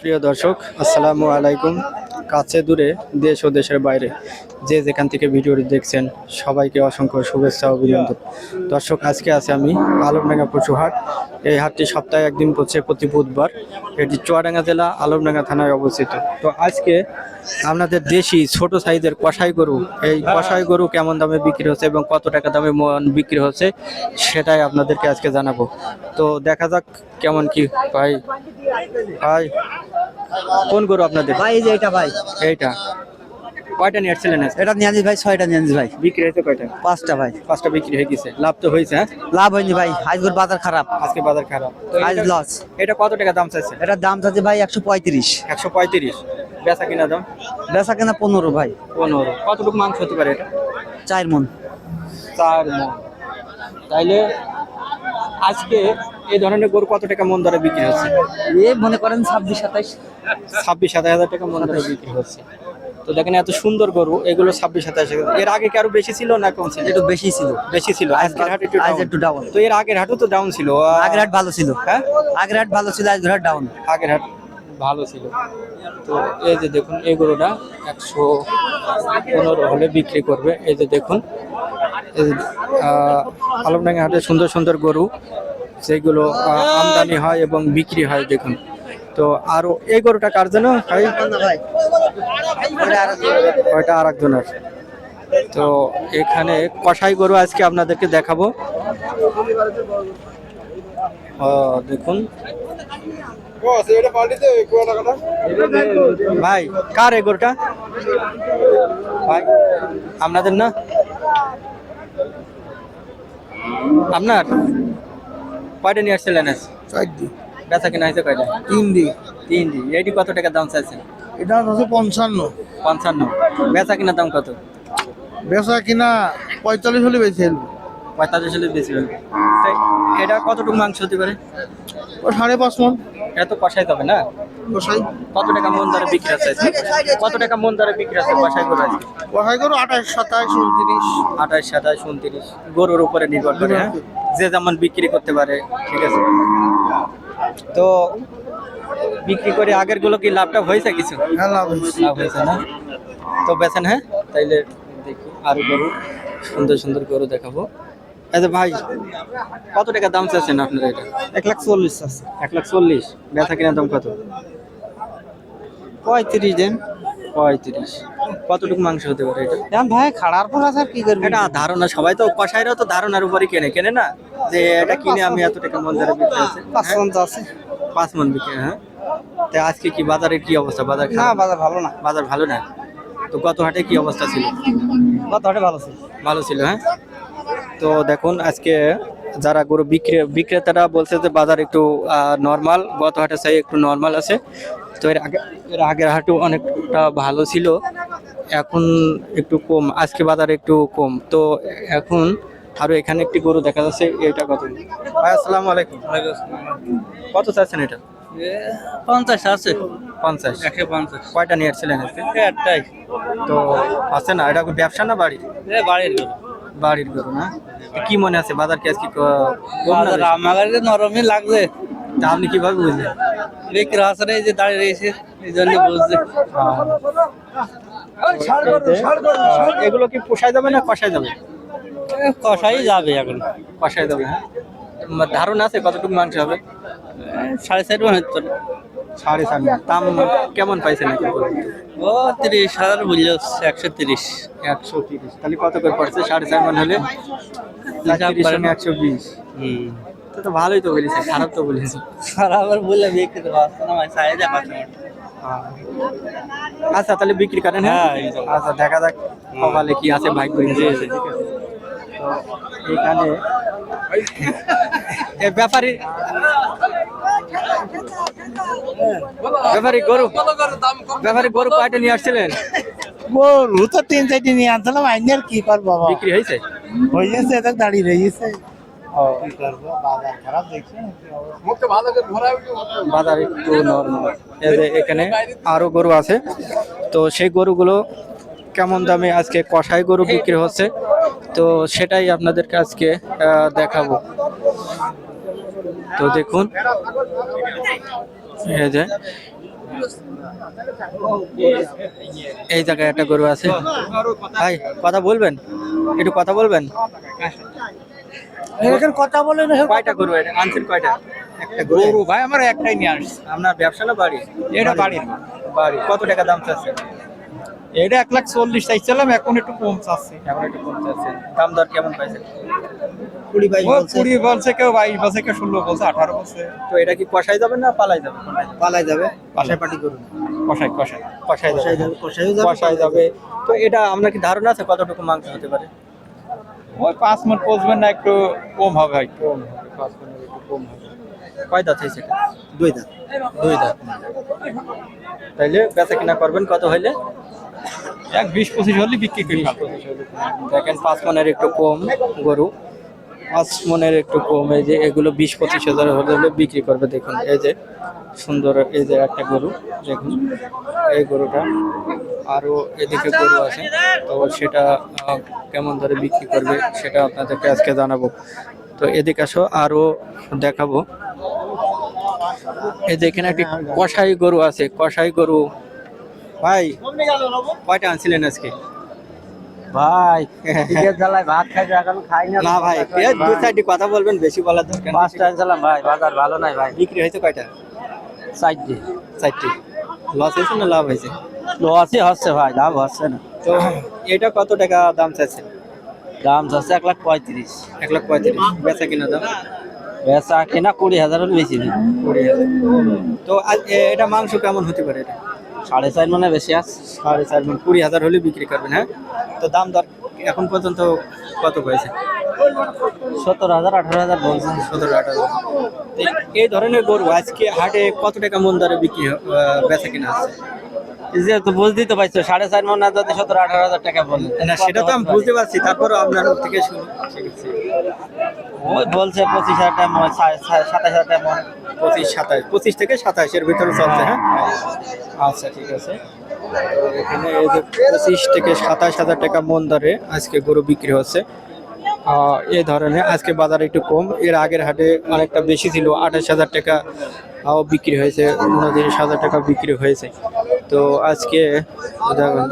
প্রিয় দর্শক, আসসালামু আলাইকুম। কাছে দূরে দেশ ও দেশের বাইরে যে যেখান থেকে ভিডিওটি দেখছেন, সবাইকে অসংখ্য শুভেচ্ছা অভিনন্দন। দর্শক, আজকে আছে আমি আলমডাঙ্গা পশু হাট এই হাটটি সপ্তাহে একদিন পড়ছে প্রতি বুধবার। এটি চুয়াডাঙ্গা জেলা আলমডাঙ্গা থানায় অবস্থিত। তো আজকে আপনাদের দেশি ছোট সাইজের কষাই গরু, এই কষাই গরু কেমন দামে বিক্রি হচ্ছে এবং কত টাকা দামে মন বিক্রি হচ্ছে, সেটাই আপনাদেরকে আজকে জানাব। তো দেখা যাক কেমন কি ভাই ভাই কোন গরু আপনাদের? ভাই এই যে এটা ভাই। এইটা। কয়টা নিয়ে আসছিলেন এটা নিয়ে আনিস ভাই ছয়টা নিয়ে আনিস ভাই। বিক্রি হয়েছে কয়টা? পাঁচটা ভাই। পাঁচটা বিক্রি হয়ে গেছে। লাভ তো হয়েছে হ্যাঁ? লাভ হয়নি ভাই আজকের বাজার খারাপ। আজকে বাজার খারাপ। আজ লস এটা কত টাকা দাম চাইছে? এটা দাম চাচ্ছে ভাই একশো পঁয়ত্রিশ। একশো পঁয়ত্রিশ। বেচা কিনা দাম? বেচা কেনা পনেরো ভাই। পনেরো। কতটুকু মাংস হতে পারে এটা? চার মন। চার মন। তাইলে আজকে এই ধরনের গরু কত টাকা মন দরে বিক্রি হচ্ছে? এ মনে করেন ছাব্বিশ সাতাইশ। ছাব্বিশ সাতাশ হাজার টাকা মন দরে বিক্রি হচ্ছে। তো দেখেন এত সুন্দর গরু এগুলো ছাব্বিশ সাতাশ এর আগে কি আরও বেশি ছিল না কম ছিল? একটু বেশি ছিল। বেশি ছিল আজকের হাট একটু আজ। একটু ডাউন তো এর আগের হাটও তো ডাউন ছিল। আগের হাট ভালো ছিল। হ্যাঁ? আগের হাট ভালো ছিল আজকের হাট ডাউন আগের হাট ভালো ছিল। তো এই যে দেখুন এই গরুটা একশো পনেরো হলে বিক্রি করবে। এই যে দেখুন আলমডাঙ্গা হাটে সুন্দর সুন্দর গরু। যেগুলো আমদানি হয় এবং বিক্রি হয়, দেখুন। তো আরও এই গরুটা কার জন্য, ভাই? আর একজনের তো এখানে কষাই গরু আজকে আপনাদেরকে দেখাবো। দেখুন। ভাই, কার এই গরুটা? ভাই, আপনাদের না? আপনার? কয়টা নিয়ে আসছিলেন? আজ? বেচা কিনা হয়েছে কয়টা? তিন দিন তিন দিন এইটি কত টাকা দাম চাইছেন? এটা হচ্ছে পঞ্চান্ন। পঞ্চান্ন। বেচা কিনা দাম কত? বেচা কিনা পঁয়তাল্লিশ হলে বেশি ফেলবে পঁয়তাল্লিশ হলে বেশি হলো তো এটা কতটুকু মাংস হতে পারে? ও সাড়ে পাঁচ মন। এটা তো কষাই হবে না? কত টাকা মন দরে বিক্রি আছে? কত টাকা মন দরে বিক্রি আছে কষাই গরু আজকে? কষাই করো আঠাশ সাতাশ উনত্রিশ। আঠাশ সাতাশ উনত্রিশ। গরুর উপরে নির্ভর করে হ্যাঁ? যে যেমন বিক্রি করতে পারে ঠিক আছে? তো বিক্রি করে আগেরগুলো কি লাভটা হয়েছে কিছু? হ্যাঁ লাভ হয়েছে। লাভ হয়েছে না? তো বেছেন হ্যাঁ? তাইলে দেখি আরও গরু সুন্দর সুন্দর গরু দেখাবো। আচ্ছা ভাই কত টাকা দাম চাচ্ছেন আপনারা এটা? এক লাখ চল্লিশ আছে। এক লাখ চল্লিশ। বেচা কিনা দাম কত? পঁয়ত্রিশ দেন। পঁয়ত্রিশ। কতটুকু মাংস হতে পারে এটা? এখন ভাই খাড়ার পর আছে কি করবে? এটা ধারণা সবাই তো কষাইরাও তো ধারণার উপরে কেনে কেনে না? যে এটা কিনে আমি এত টাকা মন ধরে বিক্রি হচ্ছে। পাঁচ হ্যাঁ? মন তো আছে। পাঁচ মন বিক্রি হ্যাঁ? তো আজকে কি বাজারের কি অবস্থা? বাজার না বাজার ভালো না। বাজার ভালো না? তো গত হাটে কি অবস্থা ছিল? গত হাটে ভালো ছিল। ভালো ছিল হ্যাঁ? তো দেখুন আজকে যারা গরু বিক্রি বিক্রেতারা বলছে যে বাজার একটু নর্মাল গত হাটে চাই একটু নর্মাল আছে। তো এর আগে এর আগের হাটও অনেকটা ভালো ছিল। এখন একটু কম আজকে বাজার একটু কম। তো এখন আরও এখানে একটি গরু দেখা যাচ্ছে এটা কত? ভাই আসসালামু আলাইকুম। কত চাচ্ছেন এটা? পঞ্চাশ আছে। পঞ্চাশ। একশো পঞ্চাশ। কয়টা নিয়ে আসছিলেন একটাই। তো আছে না এটা ব্যবসা না বাড়ি? বাড়ির বাড়ির গরু না? কি মনে আছে বাজার কি আজকে আমার নরমই লাগছে। তা আপনি কীভাবে বুঝলেন? আছে এই যে দাঁড়িয়ে রয়েছে এই জন্য বুঝছে এগুলো কি পোষায় যাবে না কষায় যাবে? কষাই যাবে এখন। কষায় যাবে হ্যাঁ? ধারণা আছে কতটুকু মাংস হবে? সাড়ে চার মনে হতো সাড়ে চার। দাম কেমন পাইছেন? ও তিরিশ হাজার বুঝলো একশো তিরিশ। একশো তিরিশ। তাহলে কত করে পড়ছে? সাড়ে চার মন হলে। সঙ্গে একশো বিশ। হুম। তো ভালোই তো বলেছে খারাপ তো বলেছে। বললে বিক্রি তো পারছে না আচ্ছা তাহলে বিক্রি করেন হ্যাঁ? হ্যাঁ, আচ্ছা দেখা যাক কপালে কি আছে ভাই করে জি, জি। তো এখানে এ ব্যাপারী ব্যাপারী গরু ব্যাপারী গরু কয়টা নিয়ে আসছিলেন? গরু তো তিন চারটি নিয়ে আনছিলাম আইনি আর কি করব বাবা? বিক্রি হয়েছে? হয়ে গেছে দাঁড়িয়ে রয়েছে। বাজার একটু নরমাল এখানে আরও গরু আছে। তো সেই গরুগুলো কেমন দামে আজকে কষাই গরু বিক্রি হচ্ছে? তো সেটাই আপনাদেরকে আজকে দেখাবো। তো দেখুন। এই যে। এই জায়গায় একটা গরু আছে। ভাই, কথা বলবেন? একটু কথা বলবেন? এখানে কথা বলে না কয়টা গরু? এটা? আনছেন কয়টা? একটা গরু। ভাই আমার একটাই নিয়ে আসছে। আপনার ব্যবসা না বাড়ি? এটা বাড়ির। বাড়ি। কত টাকা দাম চাচ্ছে? এটা এক লাখ চল্লিশ চাইছিলাম এখন একটু কম চাচ্ছি। এখন একটু কম চাচ্ছে। দাম দর কেমন পাইছেন কুড়ি বাইশ ও কুড়ি বলছে কেউ বাইশ বলছে কেউ ষোলো বলছে আঠারো বলছে। তো এটা কি কষাই যাবে না পালাই যাবে? পালাই যাবে। পালাই। পাটি করুন। কষাই কষাই কষাই যাবে। কষাই যাবে। তো এটা আপনার কি ধারণা আছে কতটুকু মাংস হতে পারে? ওই পাঁচ মিনিট পৌঁছবেন না একটু কম হবে হয়তো কম হবে পাঁচ একটু কম হবে। কয় দাঁত হয়েছে এটা? দুই দাঁত। দুই দাঁত। তাইলে বেচা কিনা করবেন কত হইলে? এক বিশ পঁচিশ হলে বিক্রি করি দেখেন পাঁচ মনের একটু কম গরু। পাঁচ মনের একটু কম যে এগুলো বিশ পঁচিশ হাজার হলে বিক্রি করবে, দেখুন, এই যে সুন্দর, এই যে একটা গরু, দেখুন, এই গরুটা আরও এদিকে গরু আছে, তো সেটা কেমন ধরে বিক্রি করবে সেটা আপনাদেরকে আজকে জানাব। তো এদিকে আসো, আরও দেখাবো। এই যে এখানে একটি কষাই গরু আছে কষাই গরু। ভাই, কয়টা আনছিলেন আজকে? ভাই ঈদের জ্বালায় ভাত খাই এখন খাই না। না ভাই এ দু চারটি কথা বলবেন বেশি বলার দরকার পাঁচটা আনছিলাম ভাই বাজার ভালো নাই ভাই। বিক্রি হয়েছে কয়টা? চারটে। চারটি। লস হয়েছে না লাভ হয়েছে? লসই হচ্ছে ভাই লাভ হচ্ছে না। তো এটা কত টাকা দাম দাম এক লাখ পঁয়ত্রিশ। এক লাখ পঁয়ত্রিশ। বেচা কিনা দাম? বেচা কেনা কুড়ি বেশি কুড়ি হাজার। তো এটা মাংস কেমন হতে পারে এটা? সাড়ে চার মানে বেশি আস সাড়ে চার মানে কুড়ি হাজার হলে বিক্রি করবেন হ্যাঁ? তো দাম দর এখন পর্যন্ত কত হয়েছে? সতেরো হাজার আঠারো হাজার বলছে। সতেরো আঠারো তো এই ধরনের গরু আজকে হাটে কত টাকা মন দরে বিক্রি বেচা কিনা আছে? বুঝতেই তো পাইছো সাড়ে চার মনে যদি সত্তর আঠারো হাজার টাকা বলে। না সেটা তো আমি বুঝতে পারছি আপনার মুখ থেকে শুনি ওই বলছে পঁচিশ হাজার টাকা মনে সাতাশ হাজার টাকা মনে। পঁচিশ সাতাশ পঁচিশ থেকে সাতাশের ভিতরে চলছে হ্যাঁ? আচ্ছা ঠিক আছে। এখানে এই যে পঁচিশ থেকে সাতাশ হাজার টাকা মন দরে আজকে গরু বিক্রি হচ্ছে। এ ধরনের আজকে বাজার একটু কম। এর আগের হাটে অনেকটা বেশি ছিল আঠাশ হাজার টাকা বিক্রি হয়েছে উনত্রিশ হাজার টাকা বিক্রি হয়েছে। তো আজকে দেখুন